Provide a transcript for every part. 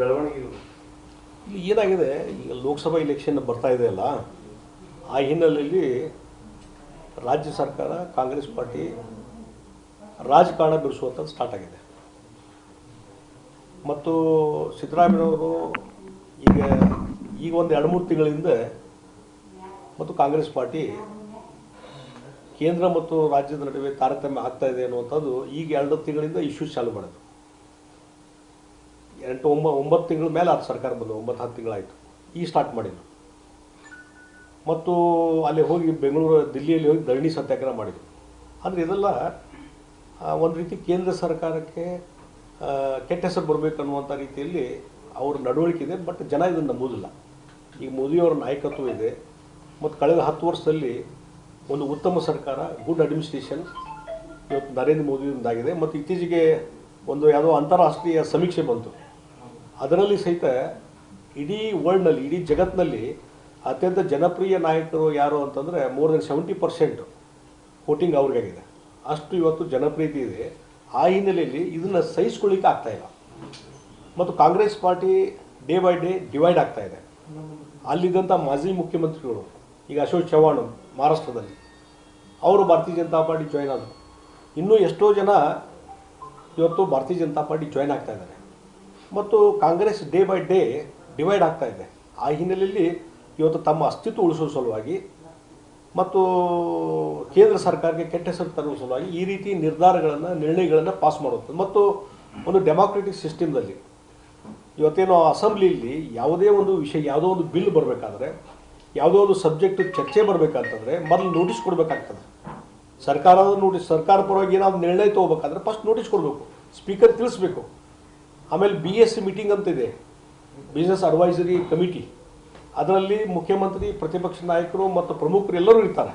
ಬೆಳವಣಿಗೆಗಳು ಇಲ್ಲಿ ಏನಾಗಿದೆ? ಈಗ ಲೋಕಸಭಾ ಇಲೆಕ್ಷನ್ ಬರ್ತಾ ಇದೆ ಅಲ್ಲ, ಆ ಹಿನ್ನೆಲೆಯಲ್ಲಿ ರಾಜ್ಯ ಸರ್ಕಾರ, ಕಾಂಗ್ರೆಸ್ ಪಾರ್ಟಿ ರಾಜಕಾರಣ ಬಿಡಿಸುವಂಥದ್ದು ಸ್ಟಾರ್ಟ್ ಆಗಿದೆ. ಮತ್ತು ಸಿದ್ದರಾಮಯ್ಯವರು ಈಗ ಈಗ ಒಂದು ಎರಡು ಮೂರು ತಿಂಗಳಿಂದ ಮತ್ತು ಕಾಂಗ್ರೆಸ್ ಪಾರ್ಟಿ ಕೇಂದ್ರ ಮತ್ತು ರಾಜ್ಯದ ನಡುವೆ ತಾರತಮ್ಯ ಆಗ್ತಾ ಇದೆ ಅನ್ನುವಂಥದ್ದು ಈಗ ಎರಡು ತಿಂಗಳಿಂದ ಇಶ್ಯೂಸ್ ಚಾಲು ಮಾಡಿದ್ರು ಎಂಟು ಒಂಬ, ಒಂಬತ್ತು ತಿಂಗಳ ಮೇಲೆ ಅದು ಸರ್ಕಾರ ಬಂದು ಒಂಬತ್ತು, ಹತ್ತು ತಿಂಗಳಾಯಿತು. ಈ ಸ್ಟಾರ್ಟ್ ಮಾಡಿದ್ರು ಮತ್ತು ಅಲ್ಲಿ ಹೋಗಿ ಬೆಂಗಳೂರು, ದಿಲ್ಲಿಯಲ್ಲಿ ಹೋಗಿ ಧರಣಿ ಸತ್ಯಾಗ್ರಹ ಮಾಡಿದ್ರು. ಅಂದರೆ ಇದೆಲ್ಲ ಒಂದು ರೀತಿ ಕೇಂದ್ರ ಸರ್ಕಾರಕ್ಕೆ ಕೆಟ್ಟ ಹೆಸರು ಬರಬೇಕು ಅನ್ನುವಂಥ ರೀತಿಯಲ್ಲಿ ಅವ್ರ ನಡವಳಿಕೆ ಇದೆ, ಬಟ್ ಜನ ಇದನ್ನು ನಂಬುವುದಿಲ್ಲ ಈಗ ಮೋದಿಯವರ ನಾಯಕತ್ವ ಇದೆ. ಮತ್ತು ಕಳೆದ ಹತ್ತು ವರ್ಷದಲ್ಲಿ ಒಂದು ಉತ್ತಮ ಸರ್ಕಾರ ಗುಡ್ ಅಡ್ಮಿನಿಸ್ಟ್ರೇಷನ್ ಇವತ್ತು ನರೇಂದ್ರ ಮೋದಿಯಿಂದಾಗಿದೆ. ಮತ್ತು ಇತ್ತೀಚೆಗೆ ಒಂದು ಯಾವುದೋ ಅಂತಾರಾಷ್ಟ್ರೀಯ ಸಮೀಕ್ಷೆ ಬಂತು. ಅದರಲ್ಲಿ ಸಹಿತ ಇಡೀ ವರ್ಲ್ಡ್ನಲ್ಲಿ ಇಡೀ ಜಗತ್ತಿನಲ್ಲಿ ಅತ್ಯಂತ ಜನಪ್ರಿಯ ನಾಯಕರು ಯಾರು ಅಂತಂದರೆ more than seventy percent voting ಅವ್ರಿಗಾಗಿದೆ. ಅಷ್ಟು ಇವತ್ತು ಜನಪ್ರಿಯತೆ ಇದೆ. ಆ ಹಿನ್ನೆಲೆಯಲ್ಲಿ ಇದನ್ನು ಸಹಿಸ್ಕೊಳ್ಳಿಕ್ಕೆ ಆಗ್ತಾಯಿಲ್ಲ ಮತ್ತು Congress party day by day divide ಆಗ್ತಾ ಇದೆ. ಅಲ್ಲಿದ್ದಂಥ ಮಾಜಿ ಮುಖ್ಯಮಂತ್ರಿಗಳು, ಈಗ ಅಶೋಕ್ ಚವ್ಹಾಣ್ ಮಹಾರಾಷ್ಟ್ರದಲ್ಲಿ, ಅವರು ಭಾರತೀಯ ಜನತಾ ಪಾರ್ಟಿ ಜಾಯ್ನ್ ಆದರು. ಇನ್ನೂ ಎಷ್ಟೋ ಜನ ಇವತ್ತು ಭಾರತೀಯ ಜನತಾ ಪಾರ್ಟಿ ಜಾಯ್ನ್ ಆಗ್ತಾ ಇದ್ದಾರೆ. ಮತ್ತು Congress day by day divide ಆಗ್ತಾ ಇದೆ. ಆ ಹಿನ್ನೆಲೆಯಲ್ಲಿ ಇವತ್ತು ತಮ್ಮ ಅಸ್ತಿತ್ವ ಉಳಿಸುವ ಸಲುವಾಗಿ ಮತ್ತು ಕೇಂದ್ರ ಸರ್ಕಾರಕ್ಕೆ ಕೆಟ್ಟ ಹೆಸರು ತರುವ ಸಲುವಾಗಿ ಈ ರೀತಿ ನಿರ್ಧಾರಗಳನ್ನು, ನಿರ್ಣಯಗಳನ್ನು ಪಾಸ್ ಮಾಡುತ್ತೆ. ಮತ್ತು ಒಂದು ಡೆಮಾಕ್ರೆಟಿಕ್ ಸಿಸ್ಟಮ್ದಲ್ಲಿ ಇವತ್ತೇನೋ ಅಸೆಂಬ್ಲಿಯಲ್ಲಿ ಯಾವುದೇ ಒಂದು ವಿಷಯ, ಯಾವುದೋ ಒಂದು ಬಿಲ್ ಬರಬೇಕಾದ್ರೆ, ಯಾವುದೋ ಒಂದು ಸಬ್ಜೆಕ್ಟ್ ಚರ್ಚೆ ಬರಬೇಕಂತಂದರೆ ಮೊದಲು ನೋಟಿಸ್ ಕೊಡಬೇಕಾಗ್ತದೆ. ಸರ್ಕಾರದ ನೋಟಿಸ್ ಸರ್ಕಾರ ಪರವಾಗಿ ಏನಾದ್ರು ನಿರ್ಣಯ ತೊಗೋಬೇಕಾದ್ರೆ ಫಸ್ಟ್ ನೋಟಿಸ್ ಕೊಡಬೇಕು. ಸ್ಪೀಕರ್ ತಿಳಿಸ್ಬೇಕು. ಆಮೇಲೆ ಬಿ ಎಸ್ ಸಿ ಮೀಟಿಂಗ್ ಅಂತ ಇದೆ. ಬಿಸ್ನೆಸ್ ಅಡ್ವೈಸರಿ ಕಮಿಟಿ ಅದರಲ್ಲಿ ಮುಖ್ಯಮಂತ್ರಿ, ಪ್ರತಿಪಕ್ಷ ನಾಯಕರು ಮತ್ತು ಪ್ರಮುಖರು ಎಲ್ಲರೂ ಇರ್ತಾರೆ.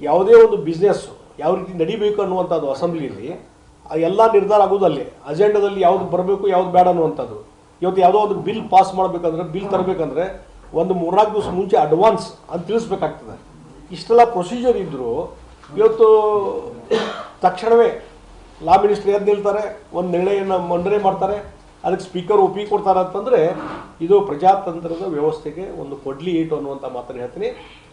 ಯಾವುದೇ ಒಂದು ಬಿಸ್ನೆಸ್ಸು ಯಾವ ರೀತಿ ನಡಿಬೇಕು ಅನ್ನುವಂಥದ್ದು ಅಸೆಂಬ್ಲಿಯಲ್ಲಿ ಎಲ್ಲ ನಿರ್ಧಾರ ಆಗೋದು ಅಲ್ಲಿ. ಅಜೆಂಡಾದಲ್ಲಿ ಯಾವ್ದು ಬರಬೇಕು, ಯಾವ್ದು ಬೇಡ ಅನ್ನುವಂಥದ್ದು. ಇವತ್ತು ಯಾವುದೋ ಒಂದು ಬಿಲ್ ಪಾಸ್ ಮಾಡಬೇಕಂದ್ರೆ ಬಿಲ್ ತರಬೇಕಂದ್ರೆ ಒಂದು ಮೂರ್ನಾಲ್ಕು ದಿವಸ ಮುಂಚೆ ಅಡ್ವಾನ್ಸ್ ಅಂತ ತಿಳಿಸ್ಬೇಕಾಗ್ತದೆ. ಇಷ್ಟೆಲ್ಲ ಪ್ರೊಸೀಜರ್ ಇದ್ದರೂ ಇವತ್ತು ತಕ್ಷಣವೇ ಲಾ ಮಿನಿಸ್ಟ್ರಿ ಎದ್ದು ನಿಲ್ತಾರೆ, ಒಂದು ನಿರ್ಣಯನ ಮಂಡನೆ ಮಾಡ್ತಾರೆ ಅದಕ್ಕೆ ಸ್ಪೀಕರ್ ಒಪ್ಪಿಗೆ ಕೊಡ್ತಾರೆ ಅಂತಂದರೆ ಇದು ಪ್ರಜಾತಂತ್ರದ ವ್ಯವಸ್ಥೆಗೆ ಒಂದು ಕೊಡ್ಲಿ ಏಟು ಅನ್ನುವಂಥ ಮಾತನ್ನು ಹೇಳ್ತೀನಿ.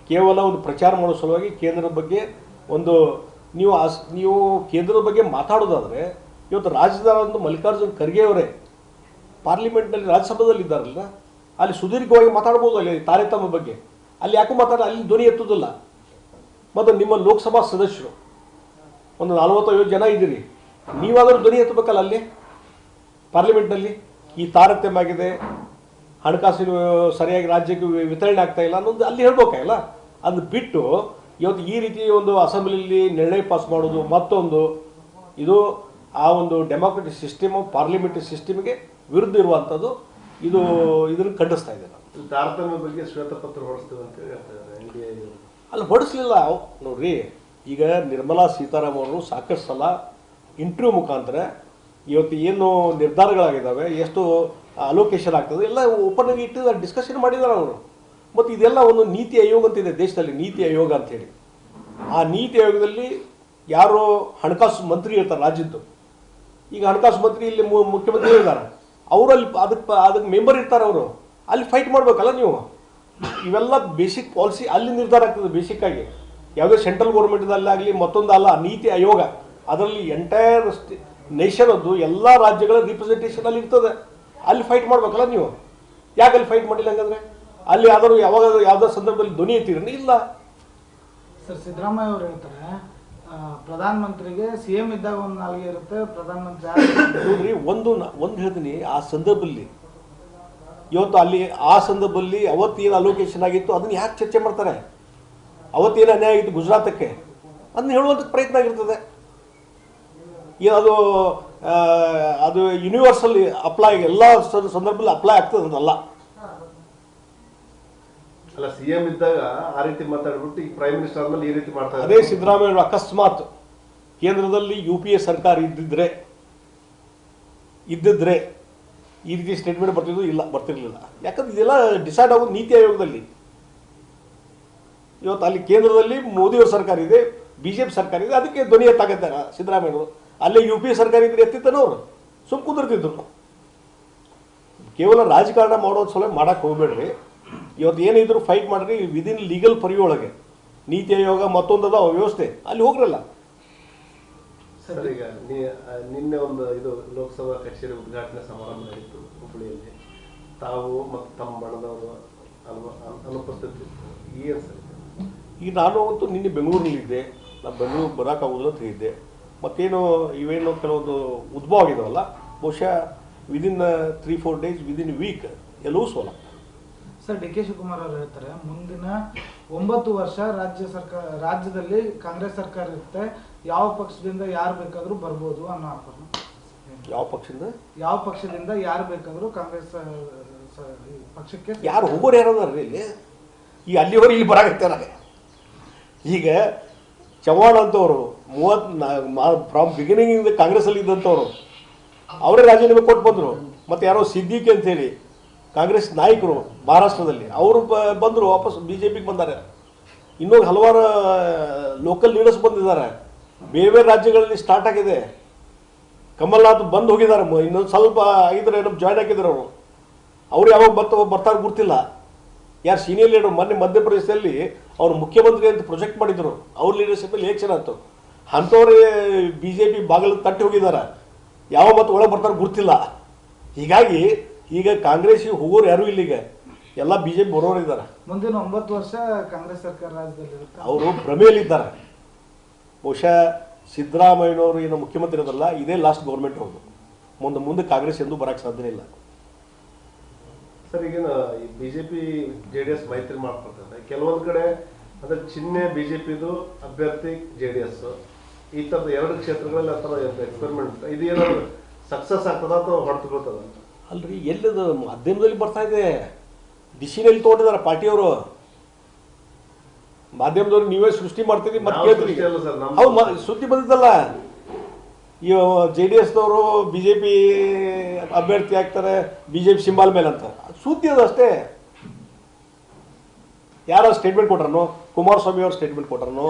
ಕೇವಲ ಒಂದು ಪ್ರಚಾರ ಮಾಡೋ ಸಲುವಾಗಿ ಕೇಂದ್ರದ ಬಗ್ಗೆ ಒಂದು ನೀವು ಆಸ್, ನೀವು ಕೇಂದ್ರದ ಬಗ್ಗೆ ಮಾತಾಡೋದಾದರೆ ಇವತ್ತು ರಾಜ್ಯದ ಒಂದು ಮಲ್ಲಿಕಾರ್ಜುನ್ ಖರ್ಗೆ ಅವರೇ ಪಾರ್ಲಿಮೆಂಟ್ನಲ್ಲಿ ರಾಜ್ಯಸಭಾದಲ್ಲಿ ಇದ್ದಾರಲ್ಲ, ಅಲ್ಲಿ ಸುದೀರ್ಘವಾಗಿ ಮಾತಾಡ್ಬೋದು ಅಲ್ಲಿ ತಾರತಮ್ಯ ಬಗ್ಗೆ. ಅಲ್ಲಿ ಯಾಕೂ ಮಾತಾಡ ಅಲ್ಲಿ ಧ್ವನಿ ಎತ್ತುವುದಿಲ್ಲ. ಮತ್ತು ನಿಮ್ಮ ಲೋಕಸಭಾ ಸದಸ್ಯರು, ಒಂದು ನಲವತ್ತೈವತ್ತು ಜನ ಇದ್ದೀರಿ, ನೀವಾದರೂ ಧ್ವನಿ ಎತ್ತಬೇಕಲ್ಲ ಅಲ್ಲಿ? ಪಾರ್ಲಿಮೆಂಟ್ನಲ್ಲಿ ಈ ತಾರತಮ್ಯ ಆಗಿದೆ ಹಣಕಾಸಿನ ಸರಿಯಾಗಿ ರಾಜ್ಯಕ್ಕೆ ವಿತರಣೆ ಆಗ್ತಾ ಇಲ್ಲ ಅನ್ನೋದು ಅಲ್ಲಿ ಹೇಳ್ಬೇಕಾಗಿಲ್ಲ ಅದು ಬಿಟ್ಟು ಇವತ್ತು ಈ ರೀತಿ ಒಂದು ಅಸೆಂಬ್ಲಿಯಲ್ಲಿ ನಿರ್ಣಯ ಪಾಸ್ ಮಾಡೋದು ಮತ್ತೊಂದು ಇದು ಆ ಒಂದು ಡೆಮಾಕ್ರೆಟಿಕ್ ಸಿಸ್ಟಮು ಪಾರ್ಲಿಮೆಂಟರಿ ಸಿಸ್ಟಮ್ಗೆ ವಿರುದ್ಧ ಇರುವಂಥದ್ದು ಇದು ಇದನ್ನು ಖಂಡಿಸ್ತಾ ಇದೆ ತಾರತಮ್ಯ ಬಗ್ಗೆ ಶ್ವೇತಪತ್ರ ಹೊಡಿಸ್ತೀವಿ ಅಂತ ಹೇಳ್ತಾರೆ ಅಲ್ಲಿ ಹೊಡಿಸ್ಲಿಲ್ಲ ಅವ್- ನೋಡ್ರಿ ಈಗ ನಿರ್ಮಲಾ ಸೀತಾರಾಮನ್ ಅವರು ಸಾಕಷ್ಟು ಸಲ ಇಂಟರ್ವ್ಯೂ ಮುಖಾಂತರ ಇವತ್ತು ಏನು ನಿರ್ಧಾರಗಳಾಗಿದ್ದಾವೆ, ಎಷ್ಟು ಅಲೋಕೇಶನ್ ಆಗ್ತದೆ, ಎಲ್ಲ ಓಪನ್ ಆಗಿ ಇಟ್ಟು ಡಿಸ್ಕಷನ್ ಮಾಡಿದ್ದಾರೆ ಅವರು. ಮತ್ತು ಇದೆಲ್ಲ ಒಂದು ನೀತಿ ಆಯೋಗ ಅಂತಿದೆ ದೇಶದಲ್ಲಿ, ನೀತಿ ಆಯೋಗ ಅಂತೇಳಿ ಆ ನೀತಿ ಆಯೋಗದಲ್ಲಿ ಯಾರೋ ಹಣಕಾಸು ಮಂತ್ರಿ ಇರ್ತಾರೆ ರಾಜ್ಯದ್ದು. ಈಗ ಹಣಕಾಸು ಮಂತ್ರಿ ಇಲ್ಲಿ ಮುಖ್ಯಮಂತ್ರಿ ಇದ್ದಾರೆ. ಅವರಲ್ಲಿ ಅದಕ್ಕೆ ಅದಕ್ಕೆ ಮೆಂಬರ್ ಇರ್ತಾರೆ ಅವರು. ಅಲ್ಲಿ ಫೈಟ್ ಮಾಡಬೇಕಲ್ಲ ನೀವು? ಇವೆಲ್ಲ ಬೇಸಿಕ್ ಪಾಲಿಸಿ ಅಲ್ಲಿ ನಿರ್ಧಾರ ಆಗ್ತದೆ ಬೇಸಿಕ್ ಆಗಿ. ಯಾವುದೇ ಸೆಂಟ್ರಲ್ ಗೌರ್ಮೆಂಟ್ದಲ್ಲಾಗಲಿ ಮತ್ತೊಂದು ಅಲ್ಲ, ನೀತಿ ಆಯೋಗ. ಅದರಲ್ಲಿ ಎಂಟೈರ್ ನೇಷನದ್ದು ಎಲ್ಲ ರಾಜ್ಯಗಳ ರಿಪ್ರೆಸೆಂಟೇಷನ್ ಅಲ್ಲಿ ಇರ್ತದೆ. ಅಲ್ಲಿ ಫೈಟ್ ಮಾಡ್ಬೇಕಲ್ಲ ನೀವು? ಯಾಕೆ ಅಲ್ಲಿ ಫೈಟ್ ಮಾಡಿಲ್ಲ ಹಂಗಂದ್ರೆ? ಅಲ್ಲಿ ಯಾವ್ದಾದ್ರು ಯಾವಾಗ ಯಾವ್ದಾದ್ರು ಸಂದರ್ಭದಲ್ಲಿ ಧ್ವನಿ ಎತ್ತಿರಲಿ ಇಲ್ಲ. ಸರ್ ಸಿದ್ದರಾಮಯ್ಯ ಅವರು ಹೇಳ್ತಾರೆ ಪ್ರಧಾನಮಂತ್ರಿಗೆ ಪ್ರಧಾನ ಮಂತ್ರಿಗೆ ಸಿ ಎಂ ಇದ್ದಾಗ ಒಂದು ನಾಲ್ಗೆ ಇರುತ್ತೆ ಪ್ರಧಾನ ಮಂತ್ರಿ ಆದ- ನೋಡ್ರಿ ಒಂದು ಒಂದು ಹೇಳ್ತೀನಿ ಆ ಸಂದರ್ಭದಲ್ಲಿ. ಇವತ್ತು ಅಲ್ಲಿ ಆ ಸಂದರ್ಭದಲ್ಲಿ ಅವತ್ತೇನು ಅಲೋಕೇಶನ್ ಆಗಿತ್ತು ಅದನ್ನ ಯಾಕೆ ಚರ್ಚೆ ಮಾಡ್ತಾರೆ? ಅವತ್ತೇನು ಅನ್ಯಾಯ ಆಗಿತ್ತು ಗುಜರಾತಕ್ಕೆ? ಅದನ್ನ ಹೇಳುವಂಥ ಪ್ರಯತ್ನ ಆಗಿರ್ತದೆ. ಅದು ಅದು ಯೂನಿವರ್ಸಲ್ ಅಪ್ಲೈ ಎಲ್ಲ ಸಂದರ್ಭದಲ್ಲಿ ಅಪ್ಲೈ ಆಗ್ತದೆ ಅಂತಲ್ಲ ಅಲ್ಲ ಸಿ ಎಂ ಇದ್ದಾಗ ಆ ರೀತಿ ಮಾತಾಡ್ಬಿಟ್ಟು ಈಗ ಪ್ರೈಮ್ ಮಿನಿಸ್ಟರ್ ಆದ್ಮೇಲೆ ಈ ರೀತಿ ಮಾಡ್ತಾರೆ ಅದೇ ಸಿದ್ದರಾಮಯ್ಯ ಅಕಸ್ಮಾತ್ ಕೇಂದ್ರದಲ್ಲಿ ಯು ಪಿ ಎ ಸರ್ಕಾರ ಇದ್ದಿದ್ರೆ ಇದ್ದಿದ್ರೆ ಈ ರೀತಿ ಸ್ಟೇಟ್ಮೆಂಟ್ ಬರ್ತಿದ್ದು ಇಲ್ಲ ಬರ್ತಿರ್ಲಿಲ್ಲ. ಯಾಕಂದ್ರೆ ಇದೆಲ್ಲ ಡಿಸೈಡ್ ಆಗೋದು ನೀತಿ ಆಯೋಗದಲ್ಲಿ. ಇವತ್ತು ಅಲ್ಲಿ ಕೇಂದ್ರದಲ್ಲಿ ಮೋದಿಯವರ ಸರ್ಕಾರ ಇದೆ ಬಿ ಜೆ ಪಿ ಸರ್ಕಾರ ಇದೆ ಅದಕ್ಕೆ ಧ್ವನಿ ಎತ್ತಾಗತ್ತಾರೆ ಸಿದ್ದರಾಮಯ್ಯವರು. ಅಲ್ಲೇ ಯು ಪಿ ಎ ಸರ್ಕಾರ ಇದ್ರೆ ಎತ್ತಿತ್ತಾನೆ ಅವರು. ಸುಮ್ ಕುದುರ್ತಿದ್ರು. ಕೇವಲ ರಾಜಕಾರಣ ಮಾಡೋ ಸಲ ಮಾಡಕ್ಕೆ ಹೋಗ್ಬೇಡ್ರಿ. ಇವತ್ತು ಏನಿದ್ರು ಫೈಟ್ ಮಾಡ್ರಿ ವಿದಿನ್ ಲೀಗಲ್ ಪರಿಯೊಳಗೆ ನೀತಿ ಆಯೋಗ ಮತ್ತೊಂದದ ವ್ಯವಸ್ಥೆ ಅಲ್ಲಿ ಹೋಗ್ರಲ್ಲ. ಸರ್ ಈಗ ನಿನ್ನೆ ಒಂದು ಇದು ಲೋಕಸಭಾ ಕಚೇರಿ ಉದ್ಘಾಟನೆ ಸಮಾರಂಭ ನಡೀತು ಹುಬ್ಬಳ್ಳಿಯಲ್ಲಿ ತಾವು ಮತ್ತು ತಮ್ಮ ಬಣದವರು ಅನು- ಅನು- ಅನುಪಸ್ಥಿತಿ ಏನು ಸರ್? ಈಗ ನಾನು ಅಂತೂ ನಿನ್ನೆ ಬೆಂಗಳೂರಿನಲ್ಲಿದ್ದೆ ನಾನು ಬೆಂಗಳೂರು ಬರೋಕ್ಕಾಗೋದಿಲ್ಲ ಅಂತ ಹೇಳಿದ್ದೆ. ಮತ್ತೇನು ಇವೇನು ಕೆಲವೊಂದು ಉದ್ಭವ ಆಗಿದಾವಲ್ಲ ಬಹುಶಃ within three four days within week ಎಲ್ಲವೂ ಸೋಲ. ಸರ್ ಡಿ ಕೆ ಶಿವಕುಮಾರ್ ಅವರು ಹೇಳ್ತಾರೆ ಮುಂದಿನ ಒಂಬತ್ತು ವರ್ಷ ರಾಜ್ಯ ಸರ್ಕಾರ ರಾಜ್ಯದಲ್ಲಿ ಕಾಂಗ್ರೆಸ್ ಸರ್ಕಾರ ಇರುತ್ತೆ ಯಾವ ಪಕ್ಷದಿಂದ ಯಾರು ಬೇಕಾದರೂ ಬರ್ಬೋದು ಅನ್ನೋ ಆಫರ್ ಯಾವ ಪಕ್ಷದಿಂದ? ಯಾವ ಪಕ್ಷದಿಂದ ಯಾರು ಬೇಕಾದರೂ ಕಾಂಗ್ರೆಸ್ ಸ- ಪಕ್ಷಕ್ಕೆ ಯಾರು ಹೋಗೋರು ಯಾರದಾರ್ರಿ ಇಲ್ಲಿ? ಈ ಅಲ್ಲಿವರೆಗೆ ಇಲ್ಲಿ ಬರಾಕತ್ತಾರ ಈಗ ಚವ್ಹಾಣ್ ಅಂತವರು ಮೂವತ್ ಫ್ರಮ್ ಬಿಗಿನಿಂಗ್ ಕಾಂಗ್ರೆಸ್ಸಲ್ಲಿ ಇದ್ದಂಥವ್ರು ಅವರೇ ರಾಜೀನಾಮೆ ಕೊಟ್ಟು ಬಂದರು. ಮತ್ತು ಯಾರೋ ಸಿದ್ದಿಕ್ ಅಂತೇಳಿ ಕಾಂಗ್ರೆಸ್ ನಾಯಕರು ಮಹಾರಾಷ್ಟ್ರದಲ್ಲಿ, ಅವರು ಬಂದರು, ವಾಪಸ್ ಬಿ ಜೆ ಪಿಗೆ ಬಂದಾರೆ. ಇನ್ನೊಂದು ಹಲವಾರು ಲೋಕಲ್ ಲೀಡರ್ಸ್ ಬಂದಿದ್ದಾರೆ. ಬೇರೆ ಬೇರೆ ರಾಜ್ಯಗಳಲ್ಲಿ ಸ್ಟಾರ್ಟ್ ಆಗಿದೆ. ಕಮಲ್ನಾಥ್ ಬಂದು ಹೋಗಿದ್ದಾರೆ. ಇನ್ನೊಂದು ಸ್ವಲ್ಪ ಆಗಿದ್ರೆ ಏನೋ ಜಾಯ್ನ್ ಆಗಿದ್ದಾರೆ ಅವರು. ಅವ್ರು ಯಾವಾಗ ಬರ್ತಾವ ಬರ್ತಾರೆ ಗೊತ್ತಿಲ್ಲ. ಯಾರು ಸೀನಿಯರ್ ಲೀಡರ್ ಮೊನ್ನೆ ಮಧ್ಯಪ್ರದೇಶದಲ್ಲಿ ಅವರು ಮುಖ್ಯಮಂತ್ರಿ ಅಂತ ಪ್ರೊಜೆಕ್ಟ್ ಮಾಡಿದ್ರು. ಅವ್ರ ಲೀಡರ್ಶಿಪ್ಪಲ್ಲಿ ಎಲೆಕ್ಷನ್ ಆಯ್ತು. ಅಂಥವ್ರೇ ಬಿ ಜೆ ಪಿ ಬಾಗಿಲು ತಟ್ಟಿ ಹೋಗಿದ್ದಾರೆ ಯಾವ ಮತ್ತು ಒಳಗೆ ಬರ್ತಾರೆ ಗೊತ್ತಿಲ್ಲ. ಹೀಗಾಗಿ ಈಗ ಕಾಂಗ್ರೆಸ್ಸಿಗೆ ಹೋಗೋರು ಯಾರು ಇಲ್ಲ ಈಗ. ಎಲ್ಲ ಬಿ ಜೆ ಪಿ ಬರೋರು ಇದ್ದಾರೆ ಮುಂದಿನ ಒಂಬತ್ತು ವರ್ಷ ಕಾಂಗ್ರೆಸ್ ಸರ್ಕಾರ ರಾಜ್ಯದಲ್ಲಿ ಅವರು ಭ್ರಮೆಯಲ್ಲಿದ್ದಾರೆ ಬಹುಶಃ ಸಿದ್ದರಾಮಯ್ಯನವರು ಏನು ಮುಖ್ಯಮಂತ್ರಿ ಅದಲ್ಲ ಇದೇ ಲಾಸ್ಟ್ ಗೌರ್ಮೆಂಟ್ ಅವರು. ಮುಂದೆ ಮುಂದೆ ಕಾಂಗ್ರೆಸ್ ಎಂದು ಬರೋಕ್ಕೆ ಸಾಧ್ಯನೇ ಇಲ್ಲ. ಸರ್ ಈಗೇನು ಈ ಬಿಜೆಪಿ ಜೆ ಡಿ ಎಸ್ ಮೈತ್ರಿ ಮಾಡ್ಕೊಳ್ತಾರೆ. ಕೆಲವೊಂದು ಕಡೆ ಅದರ ಚಿಹ್ನೆ ಬಿಜೆಪಿದು ಅಭ್ಯರ್ಥಿ ಜೆ ಡಿ ಎಸ್ ಈ ಥರದ ಎರಡು ಕ್ಷೇತ್ರಗಳಲ್ಲಿ ಆ ಥರ ಎಕ್ಸ್ಪೆರಿಮೆಂಟ್ ಇದು ಏನಾದ್ರು ಸಕ್ಸಸ್ ಆಗ್ತದ ಅಥವಾ ಹೊರತು ಬೀಳ್ತದ ಅಲ್ರಿ ಎಲ್ಲಿದು ಮಾಧ್ಯಮದಲ್ಲಿ ಬರ್ತಾ ಇದೆ. ಡಿಸಿನಲ್ಲಿ ತೊಗೊಂಡಿದ್ದಾರೆ ಪಾರ್ಟಿಯವರು ಮಾಧ್ಯಮದವ್ರು ನೀವೇ ಸೃಷ್ಟಿ ಮಾಡ್ತೀರಿ ಮತ್ತೆ ಕೇಳ್ತೀರಿ. ಸುದ್ದಿ ಬಂದಿದ್ದಲ್ಲ ಈ ಜೆ ಡಿ ಎಸ್ನವರು ಬಿ ಜೆ ಪಿ ಅಭ್ಯರ್ಥಿ ಆಗ್ತಾರೆ ಬಿ ಜೆ ಪಿ ಸಿಂಬಾಲ್ ಮೇಲೆ ಅಂತ. ಸುದ್ದಿ ಅದು ಅಷ್ಟೇ. ಯಾರು ಸ್ಟೇಟ್ಮೆಂಟ್ ಕೊಟ್ರನು ಕುಮಾರಸ್ವಾಮಿ ಅವರು ಸ್ಟೇಟ್ಮೆಂಟ್ ಕೊಟ್ರನು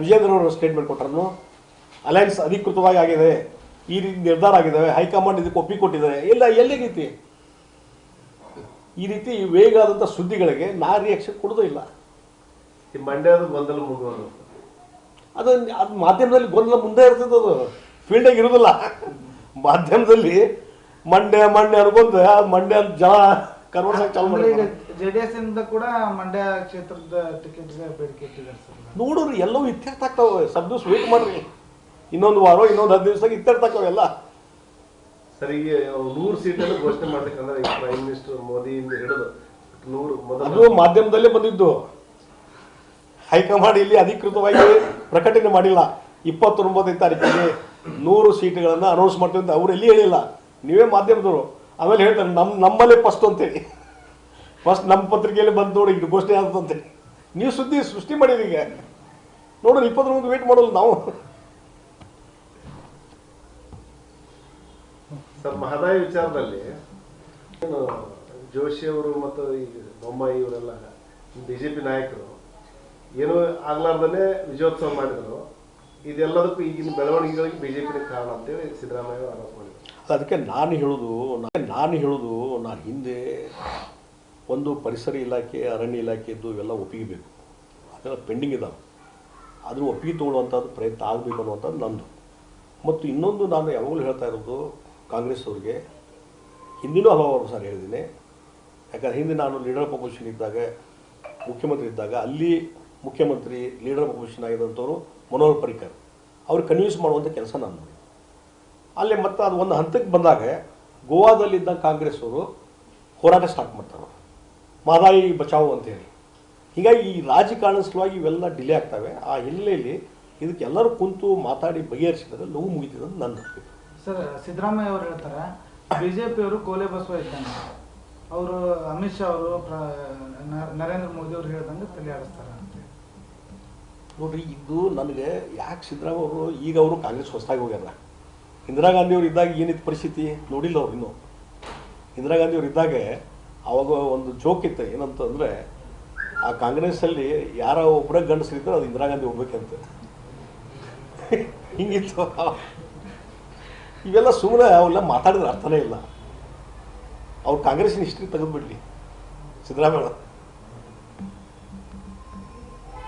ವಿಜೇಂದ್ರ ಸ್ಟೇಟ್ಮೆಂಟ್ ಕೊಟ್ಟರು ಅಲಯನ್ಸ್ ಅಧಿಕೃತವಾಗಿ ಆಗಿದೆ. ಈ ರೀತಿ ನಿರ್ಧಾರ ಆಗಿದ್ದಾವೆ. ಹೈಕಮಾಂಡ್ ಇದಕ್ಕೆ ಒಪ್ಪಿಕೊಟ್ಟಿದ್ದಾರೆ ಕೊಟ್ಟಿದ್ದಾರೆ. ಇಲ್ಲ ರೀತಿ? ಈ ರೀತಿ ವೇಗ ಆದಂಥ ಸುದ್ದಿಗಳಿಗೆ ನಾ ರಿಯಾಕ್ಷನ್ ಕೊಡೋದು ಇಲ್ಲ. ಈ ಮಂಡ್ಯದ ಗೊಂದಲ ಮುಂದುವರೆದು ಅದು ಅದು ಮಾಧ್ಯಮದಲ್ಲಿ ಗೊಂದಲ ಮುಂದೆ ಇರ್ತದೆ ಅದು. ಫೀಲ್ಡಾಗಿ ಇರೋದಿಲ್ಲ. ಮಾಧ್ಯಮದಲ್ಲಿ ಮಂಡ್ಯ ಮಂಡ್ಯ ಅನ್ಕೊಂಡು ಮಂಡ್ಯ ಅಂತ ಚಾಲು ಜೆಡಿಎಸ್ ಇಂದ ಕೂಡ ಮಂಡ್ಯ ಕ್ಷೇತ್ರದ ಟಿಕೆಟ್ ಬೇಡಿಕೆ ಇಟ್ಟಿದ್ದಾರೆ ಸರ್ ನೋಡ್ರಿ ಎಲ್ಲವೂ ಇತ್ಯರ್ಥ ಆಗ್ತಾವೆ ಸ್ವಲ್ಪ ಸ್ವೀಟ್ ವೇಟ್ ಮಾಡ್ರಿ. ಇನ್ನೊಂದು ವಾರ ಇನ್ನೊಂದು ಹತ್ತು ದಿವಸ ಇತ್ಯರ್ಥ ಆಗ್ತಾವೆ ಎಲ್ಲ. ಸರ್ ಈಗ ನೂರು ಸೀಟನ್ನು ಘೋಷಣೆ ಮಾಡ್ಬೇಕಂದ್ರೆ ಈ ಪ್ರೈಮ್ ಮಿನಿಸ್ಟರ್ ಮೋದಿಯಿಂದ ಹಿಡಿದು ನೂರು ಅದು ಮೊದಲು ಮಾಧ್ಯಮದಲ್ಲೇ ಬಂದಿದ್ದು. ಹೈಕಮಾಂಡ್ ಇಲ್ಲಿ ಅಧಿಕೃತವಾಗಿ ಪ್ರಕಟಣೆ ಮಾಡಿಲ್ಲ. ಇಪ್ಪತ್ತೊಂಬತ್ತನೇ ತಾರೀಕಿಗೆ ನೂರು ಸೀಟ್ಗಳನ್ನು ಅನೌನ್ಸ್ ಮಾಡ್ತೀವಿ ಅಂತ ಅವ್ರು ಎಲ್ಲಿ ಹೇಳಿಲ್ಲ. ನೀವೇ ಮಾಧ್ಯಮದವರು. ಆಮೇಲೆ ಹೇಳ್ತಾರೆ ನಮ್ಮ ನಮ್ಮಲ್ಲೇ ಫಸ್ಟ್ ಅಂತೇಳಿ. ಫಸ್ಟ್ ನಮ್ಮ ಪತ್ರಿಕೆಯಲ್ಲಿ ಬಂದು ನೋಡಿ, ಇದು ಘೋಷಣೆ ಆದದ್ದು ನೀವು ಸುದ್ದಿ ಸೃಷ್ಟಿ ಮಾಡಿರಿ ಈಗ. ನೋಡೋಣ ಮುಂದೆ ವೇಟ್ ಮಾಡೋಲ್ಲ ನಾವು. ಸರ್, ಮಹದಾಯಿ ವಿಚಾರದಲ್ಲಿ ಏನು, ಜೋಶಿ ಅವರು ಮತ್ತು ಈ ಬೊಮ್ಮಾಯಿ ಇವರೆಲ್ಲ ಬಿ ಜೆ ಪಿ ನಾಯಕರು ಏನು ಆಗ್ಲಾರ್ದನೆ ವಿಜಯೋತ್ಸವ ಮಾಡಿದ್ರು. ಇದೆಲ್ಲದಕ್ಕೂ ಈಗಿನ ಬೆಳವಣಿಗೆಗಳಿಗೆ ಬಿಜೆಪಿ ಕಾರಣ ಅಂತೇಳಿ ಸಿದ್ದರಾಮಯ್ಯ ಆರೋಪ ಮಾಡಿದ್ರು ಅದಕ್ಕೆ ನಾನು ಹೇಳೋದು ನಾನು ಹೇಳೋದು ನಾನು ಹಿಂದೆ ಒಂದು ಪರಿಸರ ಇಲಾಖೆ, ಅರಣ್ಯ ಇಲಾಖೆದ್ದು ಇವೆಲ್ಲ ಒಪ್ಪಿಗೆ ಬೇಕು ಅದೆಲ್ಲ ಪೆಂಡಿಂಗ್ ಇದ್ದಾವೆ ಅದನ್ನು ಒಪ್ಪಿಗೆ ತಗೊಳ್ಳುವಂಥದ್ದು ಪ್ರಯತ್ನ ಆಗಬೇಕು ಅನ್ನುವಂಥದ್ದು ನಂದು. ಮತ್ತು ಇನ್ನೊಂದು ನಾನು ಯಾವಾಗಲೂ ಹೇಳ್ತಾ ಇರೋದು ಕಾಂಗ್ರೆಸ್ ಅವ್ರಿಗೆ, ಹಿಂದಿನೂ ಹಲವಾರು ಸಾರಿ ಹೇಳಿದ್ದೀನಿ. ಯಾಕಂದ್ರೆ ಹಿಂದೆ ನಾನು ಲೀಡರ್ ಆಫ್ ಅಪೋಸಿಷನ್ ಇದ್ದಾಗ, ಮುಖ್ಯಮಂತ್ರಿ ಇದ್ದಾಗ ಅಲ್ಲಿ ಮುಖ್ಯಮಂತ್ರಿ, ಲೀಡರ್ ಆಫ್ ಅಪೋಸಿಷನ್ ಆಗಿದ್ದಂಥವ್ರು ಮನೋಹರ್ ಪರಿಕರ್ ಅವ್ರು ಕನ್ವಿನ್ಸ್ ಮಾಡುವಂಥ ಕೆಲಸ ನಾನು ಮಾಡಿದೆ ಅಲ್ಲಿ ಮತ್ತೆ ಅದು ಒಂದು ಹಂತಕ್ಕೆ ಬಂದಾಗ ಗೋವಾದಲ್ಲಿದ್ದ ಕಾಂಗ್ರೆಸ್ ಅವರು ಹೋರಾಟ ಸ್ಟಾರ್ಟ್ ಮಾಡ್ತಾರೆ. ಮಾದಾಯಿ ಬಚಾವು ಅಂತೇಳಿ ಹೀಗಾಗಿ ಈ ರಾಜಕಾರಣ ಸಲುವಾಗಿ ಇವೆಲ್ಲ ಡಿಲೇ ಆಗ್ತವೆ. ಆ ಹಿನ್ನೆಲೆಯಲ್ಲಿ ಇದಕ್ಕೆ ಎಲ್ಲರೂ ಕುಂತು ಮಾತಾಡಿ ಬಗೆಹರಿಸಿದ್ರೆ ನೋವು ಮುಗಿದಿದೆ ಅಂತ ನನ್ನ ಸರ್, ಸಿದ್ದರಾಮಯ್ಯ ಅವರು ಹೇಳ್ತಾರೆ ಬಿ ಬಿಜೆಪಿ ಅವರು ಕೋಲೆ ಬಸವ ಇದ್ದಂಗೆ ಅವರು ಅಮಿತ್ ಶಾ ಅವರು ನರೇಂದ್ರ ಮೋದಿ ಅವರು ಹೇಳ್ದಂಗೆ ತಲೆ ಆಡಿಸ್ತಾರೆ ನೋಡ್ರಿ, ಇದು ನನಗೆ ಯಾಕೆ ಸಿದ್ದರಾಮಯ್ಯ ಅವರು ಈಗ ಅವರು ಕಾಂಗ್ರೆಸ್ ಹೊಸದಾಗಿ ಹೋಗ್ಯಾರ? ಇಂದಿರಾ ಗಾಂಧಿ ಅವರು ಇದ್ದಾಗ ಏನಿತ್ತು ಪರಿಸ್ಥಿತಿ? ನೋಡಿಲ್ಲ ಅವ್ರು ಇನ್ನೂ. ಇಂದಿರಾ ಗಾಂಧಿ ಅವರು ಇದ್ದಾಗ ಅವಾಗ ಒಂದು ಜೋಕ್ ಇತ್ತು ಏನಂತ ಅಂದರೆ ಆ ಕಾಂಗ್ರೆಸ್ಸಲ್ಲಿ ಯಾರ ಒಬ್ಬರ ಗಂಡಸರಿದ್ದರೆ ಅದು ಇಂದಿರಾ ಗಾಂಧಿ ಹೋಗ್ಬೇಕಂತ. ಹಿಂಗಿತ್ತು. ಇವೆಲ್ಲ ಸುಮ್ಮನೆ ಅವೆಲ್ಲ ಮಾತಾಡಿದ್ರೆ ಅರ್ಥನೇ ಇಲ್ಲ. ಅವ್ರು ಕಾಂಗ್ರೆಸ್ಸಿನ ಹಿಸ್ಟ್ರಿ ತೆಗೆದುಬಿಡ್ಲಿ. ಸಿದ್ದರಾಮಯ್ಯ